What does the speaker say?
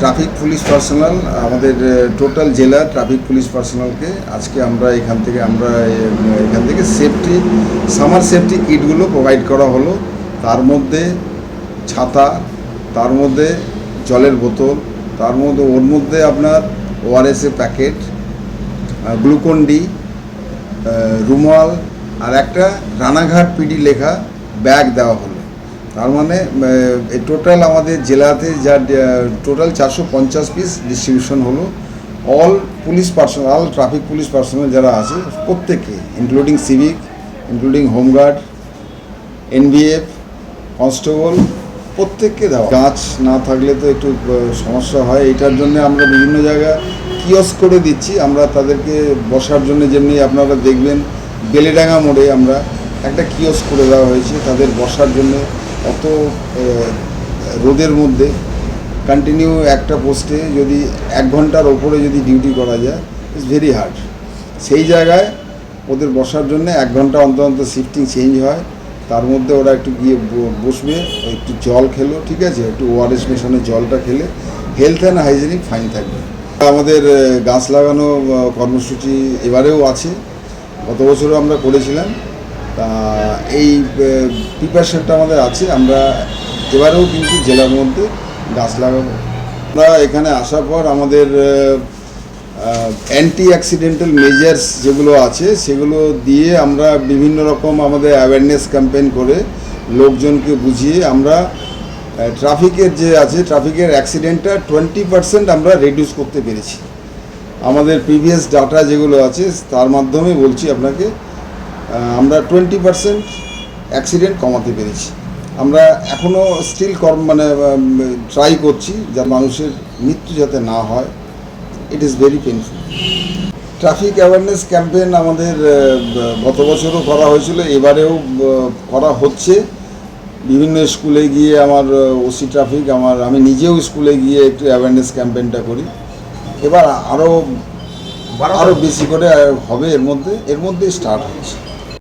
Traffic police personal আমাদের total জেলা traffic police পার্সোনালকে আজকে আমরা এখান থেকে, আমরা এখান থেকে সেফটি সামার সেফটি কিটগুলো প্রোভাইড করা হলো। তার মধ্যে ছাতা, তার মধ্যে জলের বোতল, তার মধ্যে, ওর মধ্যে আপনার ওআরএসের প্যাকেট গ্লুকন ডি রুমাল, আর একটা রানাঘাট পিডি লেখা ব্যাগ দেওয়া হলো। তার মানে টোটাল আমাদের জেলাতে যা টোটাল চারশো পঞ্চাশ পিস ডিস্ট্রিবিউশন হলো। All police personal all traffic police personal যারা আছে, প্রত্যেকে including civic including home guard NBF constable প্রত্যেককে দেওয়া। গাছ না থাকলে তো একটু সমস্যা হয়। এটার জন্য আমরা বিভিন্ন জায়গা কিয়স করে দিচ্ছি। আমরা তাদেরকে বসার জন্য যেমনি আপনারা দেখবেন, বেলেডাঙ্গা মোড়ে আমরা একটা কিয়স করে দেওয়া হয়েছে। তাদের বসার জন্য অত রোদের মধ্যে কন্টিনিউ একটা পোস্টে যদি এক ঘণ্টার ওপরে যদি ডিউটি করা যায় ইটস ভেরি হার্ড সেই জায়গায় ওদের বসার জন্য এক ঘণ্টা অন্তর অন্তর শিফটিং চেঞ্জ হয়। তার মধ্যে ওরা একটু গিয়ে বসবে, একটু জল খেলো, ঠিক আছে? একটু ওআরএস মেশানো জলটা খেলে হেলথ অ্যান্ড হাইজেনিক ফাইন থাকবে। আমাদের গাছ লাগানো কর্মসূচি এবারেও আছে। গত বছরও আমরা করেছিলাম। তা এই প্রিপারেশনটা আমাদের আছে। আমরা এবারেও কিন্তু জেলার মধ্যে গাছ লাগাবো। আমরা এখানে আসার পর আমাদের অ্যান্টি অ্যাক্সিডেন্টাল মেজার্স যেগুলো আছে, সেগুলো দিয়ে আমরা বিভিন্ন রকম আমাদের অ্যাওয়ারনেস ক্যাম্পেইন করে লোকজনকে বুঝিয়ে আমরা ট্রাফিকের যে আছে ট্রাফিকের অ্যাক্সিডেন্টটা টোয়েন্টি পার্সেন্ট আমরা রিডিউস করতে পেরেছি। আমাদের প্রিভিয়াস ডাটা যেগুলো আছে, তার মাধ্যমে বলছি আপনাকে আমরা টোয়েন্টি পার্সেন্ট অ্যাক্সিডেন্ট কমাতে পেরেছি। আমরা এখনও স্টিল কর্ম মানে ট্রাই করছি যা মানুষের মৃত্যু যাতে না হয়। It is very painful traffic awareness campaign আমাদের গত বছরও করা হয়েছিল এবারেও করা হচ্ছে। বিভিন্ন স্কুলে গিয়ে আমার ওসি ট্রাফিক আমার আমি নিজেও স্কুলে গিয়ে একটু অ্যাওয়ারনেস ক্যাম্পেইনটা করি। এবার আরও আরও বেশি করে হবে এর মধ্যে এর মধ্যেই স্টার্ট হচ্ছে